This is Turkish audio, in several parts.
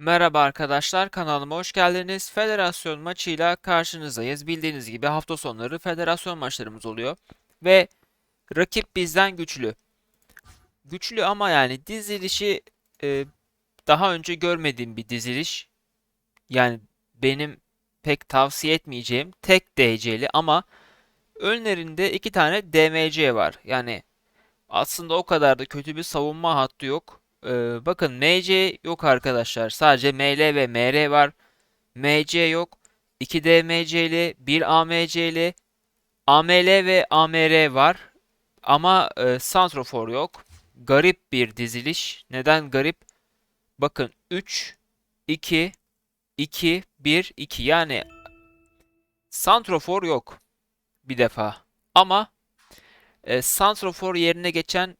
Merhaba arkadaşlar, kanalıma hoş geldiniz. Federasyon maçıyla karşınızdayız. Bildiğiniz gibi hafta sonları federasyon maçlarımız oluyor. Ve rakip bizden güçlü. Güçlü ama yani dizilişi e, daha önce görmediğim bir diziliş. Yani benim pek tavsiye etmeyeceğim tek DC'li ama önlerinde iki tane DMC var. Yani aslında o kadar da kötü bir savunma hattı yok. Ee, bakın MC yok arkadaşlar. Sadece ML ve MR var. MC yok. 2 DMC'li, 1 AMC'li, AML ve AMR var. Ama e, Santrofor yok. Garip bir diziliş. Neden garip? Bakın 3, 2, 2, 1, 2. Yani Santrofor yok bir defa. Ama e, Santrofor yerine geçen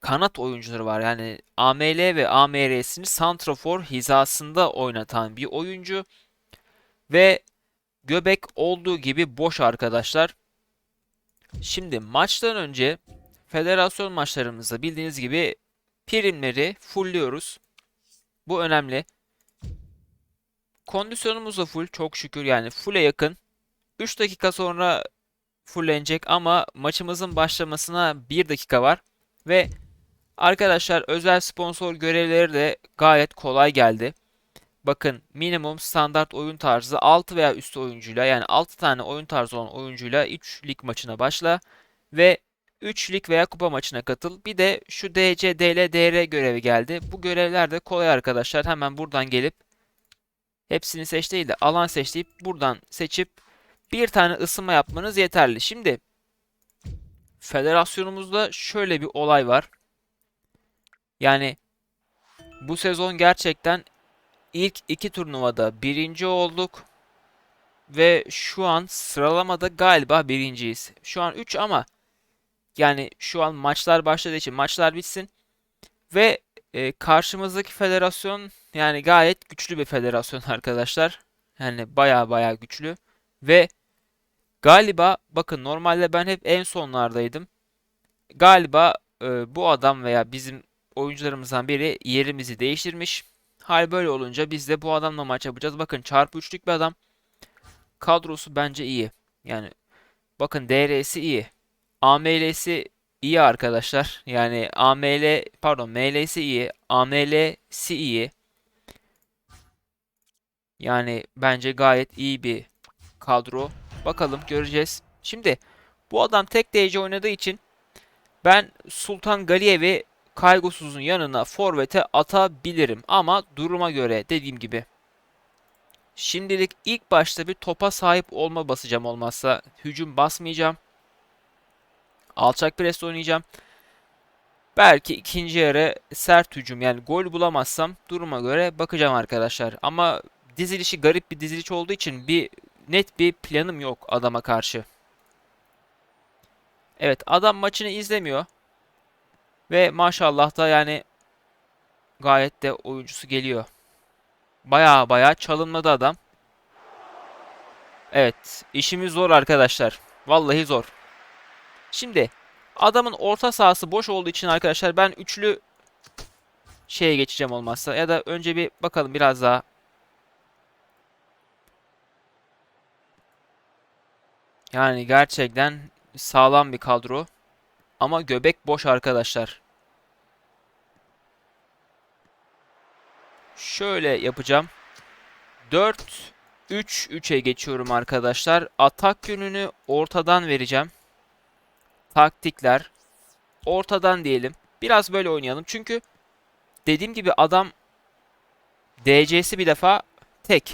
kanat oyuncuları var. Yani AML ve AMR'sini santrafor hizasında oynatan bir oyuncu ve göbek olduğu gibi boş arkadaşlar. Şimdi maçtan önce federasyon maçlarımızda bildiğiniz gibi primleri fullliyoruz. Bu önemli. Kondisyonumuz da full çok şükür yani full'e yakın. 3 dakika sonra fullenecek ama maçımızın başlamasına 1 dakika var ve Arkadaşlar özel sponsor görevleri de gayet kolay geldi. Bakın minimum standart oyun tarzı 6 veya üstü oyuncuyla yani 6 tane oyun tarzı olan oyuncuyla 3 lig maçına başla ve 3 lig veya kupa maçına katıl. Bir de şu DC, DL, DR görevi geldi. Bu görevler de kolay arkadaşlar. Hemen buradan gelip hepsini seç değil de alan seç deyip buradan seçip bir tane ısınma yapmanız yeterli. Şimdi federasyonumuzda şöyle bir olay var. Yani bu sezon gerçekten ilk iki turnuvada birinci olduk. Ve şu an sıralamada galiba birinciyiz. Şu an 3 ama yani şu an maçlar başladığı için maçlar bitsin. Ve e, karşımızdaki federasyon yani gayet güçlü bir federasyon arkadaşlar. Yani baya baya güçlü. Ve galiba bakın normalde ben hep en sonlardaydım. Galiba e, bu adam veya bizim oyuncularımızdan biri yerimizi değiştirmiş. Hal böyle olunca biz de bu adamla maç yapacağız. Bakın çarpı üçlük bir adam. Kadrosu bence iyi. Yani bakın DR'si iyi. AML'si iyi arkadaşlar. Yani AML pardon ML'si iyi. AML'si iyi. Yani bence gayet iyi bir kadro. Bakalım göreceğiz. Şimdi bu adam tek DC oynadığı için ben Sultan Galiyev'i kaygısızın yanına forvete atabilirim. Ama duruma göre dediğim gibi. Şimdilik ilk başta bir topa sahip olma basacağım olmazsa. Hücum basmayacağım. Alçak pres oynayacağım. Belki ikinci yarı sert hücum yani gol bulamazsam duruma göre bakacağım arkadaşlar. Ama dizilişi garip bir diziliş olduğu için bir net bir planım yok adama karşı. Evet adam maçını izlemiyor. Ve maşallah da yani gayet de oyuncusu geliyor. Baya baya çalınmadı adam. Evet, işimiz zor arkadaşlar. Vallahi zor. Şimdi adamın orta sahası boş olduğu için arkadaşlar ben üçlü şeye geçeceğim olmazsa ya da önce bir bakalım biraz daha. Yani gerçekten sağlam bir kadro. Ama göbek boş arkadaşlar. Şöyle yapacağım. 4 3 3'e geçiyorum arkadaşlar. Atak yönünü ortadan vereceğim. Taktikler ortadan diyelim. Biraz böyle oynayalım. Çünkü dediğim gibi adam DC'si bir defa tek.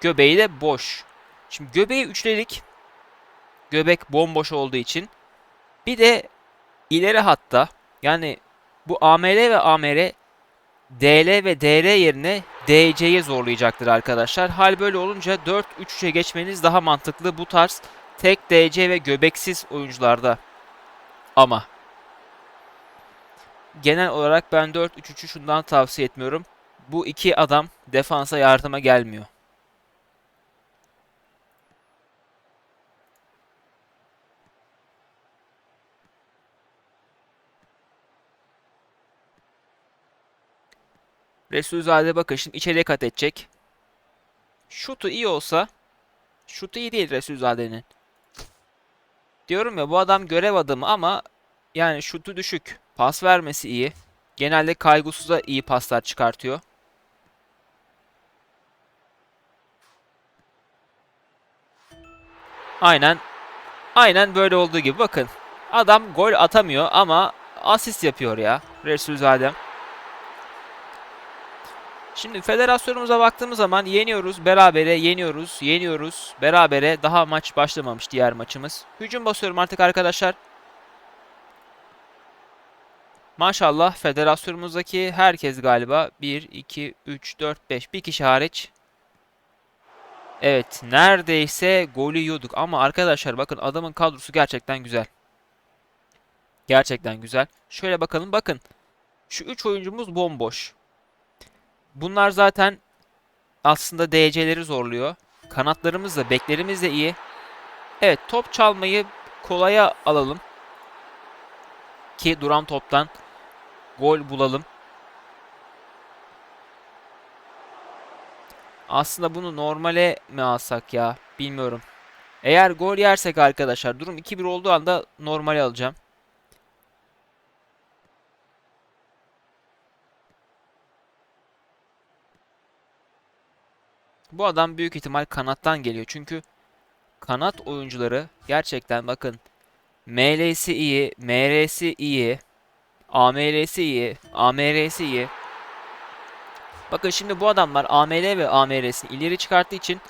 Göbeği de boş. Şimdi göbeği üçledik. Göbek bomboş olduğu için. Bir de ileri hatta yani bu AML ve AMR DL ve DR yerine DC'ye zorlayacaktır arkadaşlar. Hal böyle olunca 4-3-3'e geçmeniz daha mantıklı bu tarz tek DC ve göbeksiz oyuncularda. Ama genel olarak ben 4-3-3'ü şundan tavsiye etmiyorum. Bu iki adam defansa yardıma gelmiyor. Resulzade bakın şimdi içeriye kat edecek. Şutu iyi olsa şutu iyi değil Resulzade'nin. Diyorum ya bu adam görev adamı ama yani şutu düşük. Pas vermesi iyi. Genelde kaygısıza iyi paslar çıkartıyor. Aynen. Aynen böyle olduğu gibi bakın. Adam gol atamıyor ama asist yapıyor ya. Resulzade. Şimdi federasyonumuza baktığımız zaman yeniyoruz, berabere, yeniyoruz, yeniyoruz, berabere. Daha maç başlamamış diğer maçımız. Hücum basıyorum artık arkadaşlar. Maşallah federasyonumuzdaki herkes galiba 1, 2, 3, 4, 5 bir kişi hariç. Evet neredeyse golü yiyorduk ama arkadaşlar bakın adamın kadrosu gerçekten güzel. Gerçekten güzel. Şöyle bakalım bakın. Şu 3 oyuncumuz bomboş. Bunlar zaten aslında DC'leri zorluyor. Kanatlarımız da beklerimiz de iyi. Evet top çalmayı kolaya alalım. Ki duran toptan gol bulalım. Aslında bunu normale mi alsak ya? Bilmiyorum. Eğer gol yersek arkadaşlar durum 2-1 olduğu anda normale alacağım. Bu adam büyük ihtimal kanattan geliyor. Çünkü kanat oyuncuları gerçekten bakın ML'si iyi, MR'si iyi, AML'si iyi, AMR'si iyi. Bakın şimdi bu adamlar AML ve AMR'sini ileri çıkarttığı için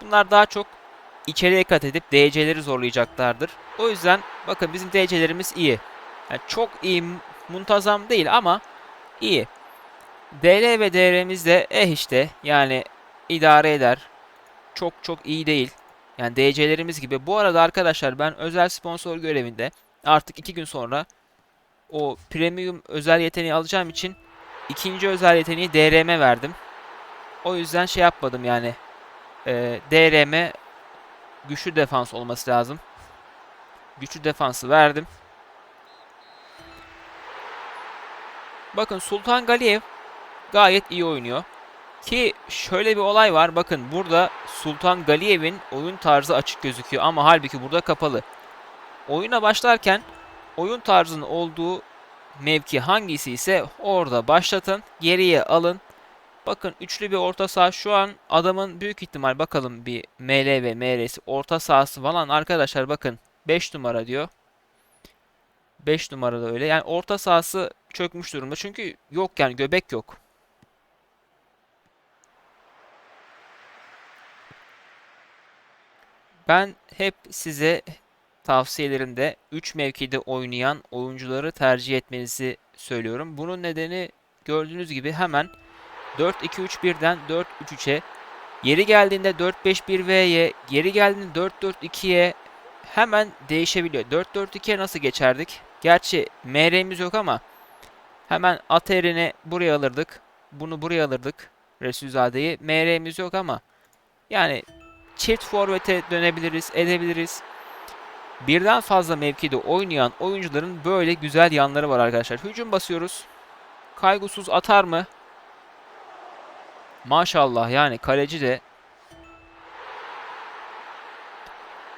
bunlar daha çok içeriye kat edip DC'leri zorlayacaklardır. O yüzden bakın bizim DC'lerimiz iyi. Yani çok iyi, muntazam değil ama iyi. DL ve DR'miz de eh işte yani idare eder. Çok çok iyi değil. Yani DC'lerimiz gibi. Bu arada arkadaşlar ben özel sponsor görevinde artık iki gün sonra o premium özel yeteneği alacağım için ikinci özel yeteneği DRM verdim. O yüzden şey yapmadım yani. E, DRM güçlü defans olması lazım. Güçlü defansı verdim. Bakın Sultan Galiyev gayet iyi oynuyor. Ki şöyle bir olay var. Bakın burada Sultan Galiyev'in oyun tarzı açık gözüküyor ama halbuki burada kapalı. Oyuna başlarken oyun tarzının olduğu mevki hangisi ise orada başlatın. Geriye alın. Bakın üçlü bir orta saha şu an adamın büyük ihtimal bakalım bir ML ve MR'si orta sahası falan arkadaşlar bakın 5 numara diyor. 5 numarada öyle. Yani orta sahası çökmüş durumda. Çünkü yok yani göbek yok. Ben hep size tavsiyelerimde 3 mevkide oynayan oyuncuları tercih etmenizi söylüyorum. Bunun nedeni gördüğünüz gibi hemen 4-2-3-1'den 4-3-3'e, yeri geldiğinde 4-5-1-V'ye, geri geldiğinde 4-4-2'ye hemen değişebiliyor. 4-4-2'ye nasıl geçerdik? Gerçi MR'miz yok ama hemen Ater'ini buraya alırdık. Bunu buraya alırdık. Resulzade'yi. MR'miz yok ama yani çift forvete dönebiliriz, edebiliriz. Birden fazla mevkide oynayan oyuncuların böyle güzel yanları var arkadaşlar. Hücum basıyoruz. Kaygısız atar mı? Maşallah yani kaleci de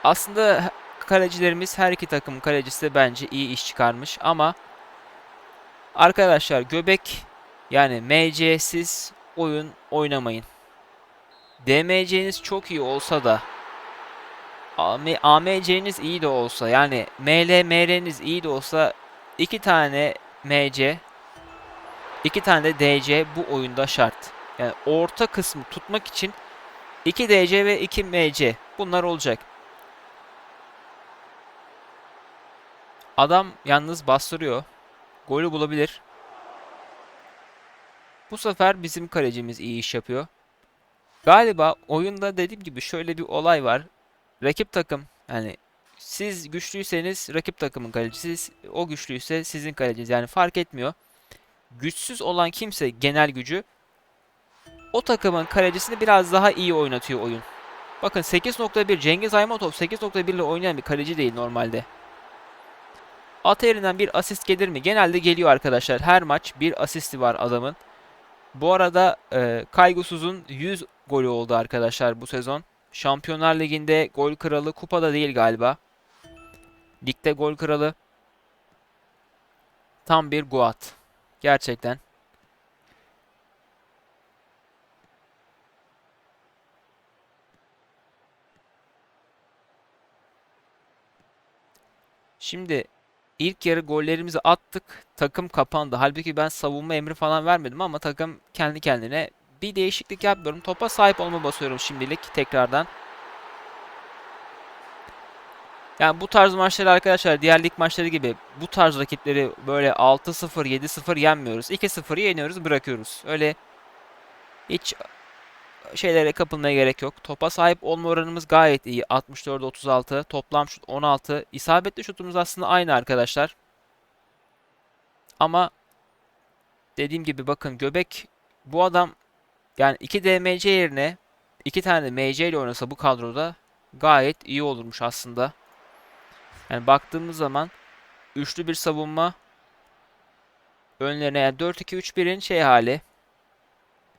aslında kalecilerimiz her iki takım kalecisi de bence iyi iş çıkarmış ama arkadaşlar göbek yani MC'siz oyun oynamayın. DMC'niz çok iyi olsa da AMC'niz iyi de olsa yani ML MR'niz iyi de olsa iki tane MC iki tane DC bu oyunda şart. Yani orta kısmı tutmak için 2 DC ve 2 MC bunlar olacak. Adam yalnız bastırıyor. Golü bulabilir. Bu sefer bizim kalecimiz iyi iş yapıyor. Galiba oyunda dediğim gibi şöyle bir olay var. Rakip takım yani siz güçlüyseniz rakip takımın kalecisi, o güçlüyse sizin kaleciniz. Yani fark etmiyor. Güçsüz olan kimse genel gücü o takımın kalecisini biraz daha iyi oynatıyor oyun. Bakın 8.1 Cengiz Aymatov 8.1 ile oynayan bir kaleci değil normalde. Atayerinden bir asist gelir mi? Genelde geliyor arkadaşlar. Her maç bir asisti var adamın. Bu arada e, Kaygısız'ın 100 golü oldu arkadaşlar bu sezon. Şampiyonlar Ligi'nde gol kralı kupada değil galiba. Ligde gol kralı. Tam bir Guat. Gerçekten. Şimdi ilk yarı gollerimizi attık. Takım kapandı. Halbuki ben savunma emri falan vermedim ama takım kendi kendine bir değişiklik yapmıyorum. Topa sahip olma basıyorum şimdilik tekrardan. Yani bu tarz maçları arkadaşlar diğer lig maçları gibi bu tarz rakipleri böyle 6-0 7-0 yenmiyoruz. 2-0'ı yeniyoruz bırakıyoruz. Öyle hiç şeylere kapılmaya gerek yok. Topa sahip olma oranımız gayet iyi. 64-36. Toplam şut 16. İsabetli şutumuz aslında aynı arkadaşlar. Ama dediğim gibi bakın Göbek bu adam yani 2 DMC yerine 2 tane MC ile oynasa bu kadroda gayet iyi olurmuş aslında. Yani baktığımız zaman üçlü bir savunma önlerine yani 4-2-3-1'in şey hali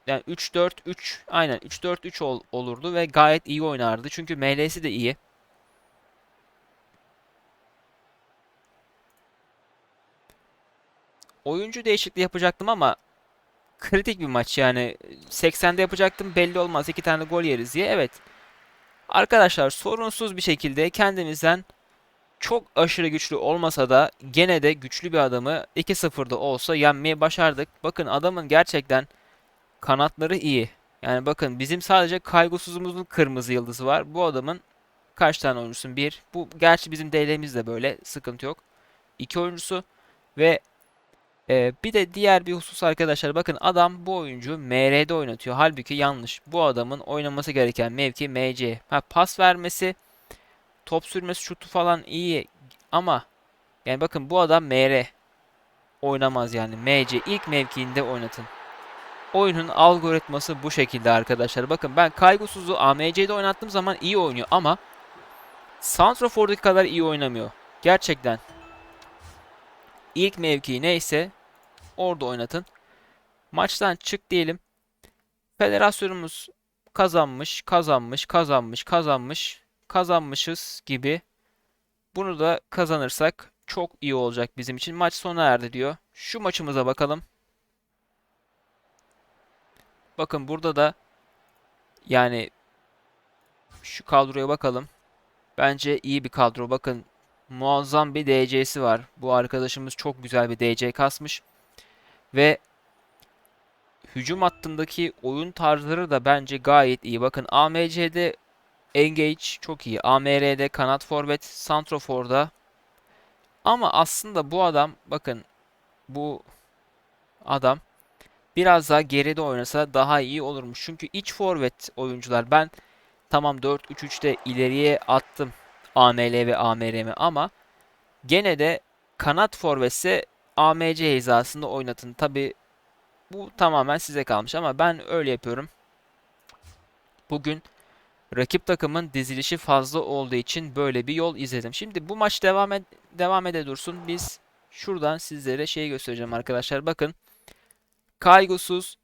yani 3-4-3 aynen 3-4-3 ol, olurdu ve gayet iyi oynardı. Çünkü ML'si de iyi. Oyuncu değişikliği yapacaktım ama kritik bir maç yani 80'de yapacaktım belli olmaz iki tane gol yeriz diye. Evet. Arkadaşlar sorunsuz bir şekilde kendimizden çok aşırı güçlü olmasa da gene de güçlü bir adamı 2-0'da olsa yenmeyi başardık. Bakın adamın gerçekten kanatları iyi. Yani bakın bizim sadece kaygısızımızın kırmızı yıldızı var. Bu adamın kaç tane oyuncusun? Bir. Bu gerçi bizim DL'miz de böyle sıkıntı yok. İki oyuncusu ve e, bir de diğer bir husus arkadaşlar bakın adam bu oyuncu MR'de oynatıyor. Halbuki yanlış. Bu adamın oynaması gereken mevki MC. Ha, pas vermesi top sürmesi şutu falan iyi ama yani bakın bu adam MR oynamaz yani. MC ilk mevkiinde oynatın. Oyunun algoritması bu şekilde arkadaşlar. Bakın ben Kaygısız'ı AMC'de oynattığım zaman iyi oynuyor ama Santrafor'daki kadar iyi oynamıyor. Gerçekten. İlk mevki neyse orada oynatın. Maçtan çık diyelim. Federasyonumuz kazanmış, kazanmış, kazanmış, kazanmış kazanmışız gibi. Bunu da kazanırsak çok iyi olacak bizim için. Maç sona erdi diyor. Şu maçımıza bakalım. Bakın burada da yani şu kadroya bakalım. Bence iyi bir kadro. Bakın muazzam bir DC'si var. Bu arkadaşımız çok güzel bir DC kasmış. Ve hücum hattındaki oyun tarzları da bence gayet iyi. Bakın AMC'de Engage çok iyi. AMR'de kanat forvet, santrofor'da. Ama aslında bu adam bakın bu adam biraz daha geride oynasa daha iyi olurmuş. Çünkü iç forvet oyuncular ben tamam 4-3-3'te ileriye attım AML ve AMR'mi ama gene de kanat forvetse AMC hizasında oynatın. Tabi bu tamamen size kalmış ama ben öyle yapıyorum. Bugün rakip takımın dizilişi fazla olduğu için böyle bir yol izledim. Şimdi bu maç devam ed devam ede dursun. Biz şuradan sizlere şey göstereceğim arkadaşlar. Bakın kaygısız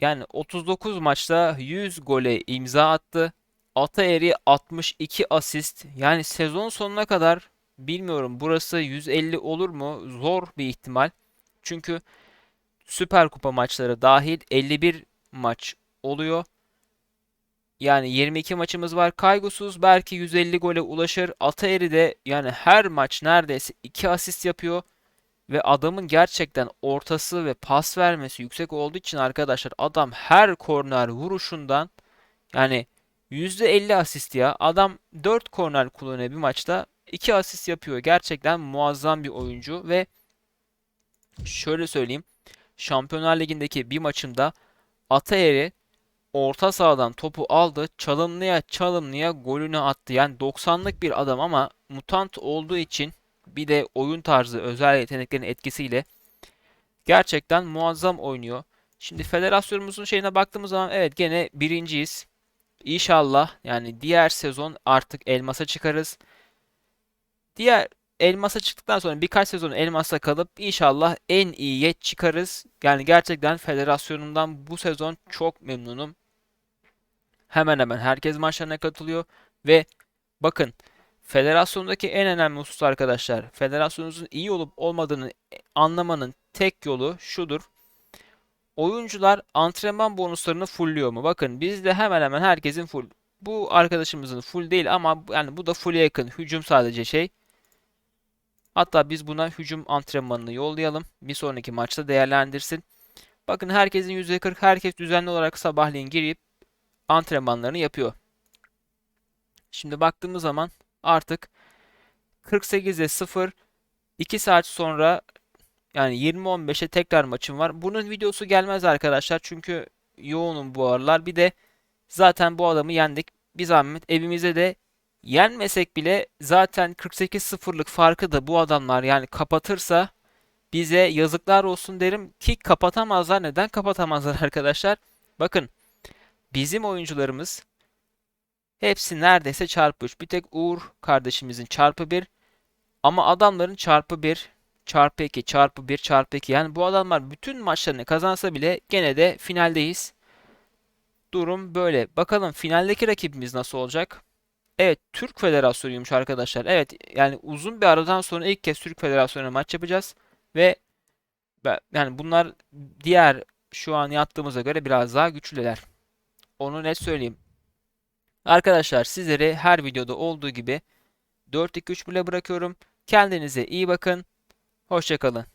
yani 39 maçta 100 gole imza attı. Ataeri 62 asist. Yani sezon sonuna kadar bilmiyorum burası 150 olur mu? Zor bir ihtimal. Çünkü Süper Kupa maçları dahil 51 maç oluyor. Yani 22 maçımız var. Kaygısız belki 150 gole ulaşır. Ataeri de yani her maç neredeyse 2 asist yapıyor. Ve adamın gerçekten ortası ve pas vermesi yüksek olduğu için arkadaşlar adam her korner vuruşundan yani %50 asist ya. Adam 4 korner kullanıyor bir maçta. 2 asist yapıyor. Gerçekten muazzam bir oyuncu ve şöyle söyleyeyim. Şampiyonlar Ligi'ndeki bir maçımda Ataeri orta sahadan topu aldı. Çalımlıya çalımlıya golünü attı. Yani 90'lık bir adam ama mutant olduğu için bir de oyun tarzı özel yeteneklerin etkisiyle gerçekten muazzam oynuyor. Şimdi federasyonumuzun şeyine baktığımız zaman evet gene birinciyiz. İnşallah yani diğer sezon artık elmasa çıkarız. Diğer elmasa çıktıktan sonra birkaç sezon elmasa kalıp inşallah en iyiye çıkarız. Yani gerçekten federasyonumdan bu sezon çok memnunum. Hemen hemen herkes maçlarına katılıyor ve bakın federasyondaki en önemli husus arkadaşlar. Federasyonunuzun iyi olup olmadığını anlamanın tek yolu şudur. Oyuncular antrenman bonuslarını fullüyor mu? Bakın bizde hemen hemen herkesin full. Bu arkadaşımızın full değil ama yani bu da full'e yakın. Hücum sadece şey. Hatta biz buna hücum antrenmanını yollayalım. Bir sonraki maçta değerlendirsin. Bakın herkesin %40 herkes düzenli olarak sabahleyin girip antrenmanlarını yapıyor. Şimdi baktığımız zaman artık 48'e 0 2 saat sonra yani 20-15'e tekrar maçım var. Bunun videosu gelmez arkadaşlar çünkü yoğunum bu aralar. Bir de zaten bu adamı yendik. Bir zahmet evimize de yenmesek bile zaten 48-0'lık farkı da bu adamlar yani kapatırsa bize yazıklar olsun derim ki kapatamazlar. Neden kapatamazlar arkadaşlar? Bakın bizim oyuncularımız hepsi neredeyse çarpı 3. Bir tek Uğur kardeşimizin çarpı 1 ama adamların çarpı 1 çarpı 2 çarpı 1 çarpı 2 yani bu adamlar bütün maçlarını kazansa bile gene de finaldeyiz. Durum böyle. Bakalım finaldeki rakibimiz nasıl olacak? Evet Türk Federasyonuymuş arkadaşlar. Evet yani uzun bir aradan sonra ilk kez Türk Federasyonu'na maç yapacağız. Ve yani bunlar diğer şu an yaptığımıza göre biraz daha güçlüler. Onu net söyleyeyim. Arkadaşlar sizleri her videoda olduğu gibi 4-2-3 bile bırakıyorum. Kendinize iyi bakın. Hoşçakalın.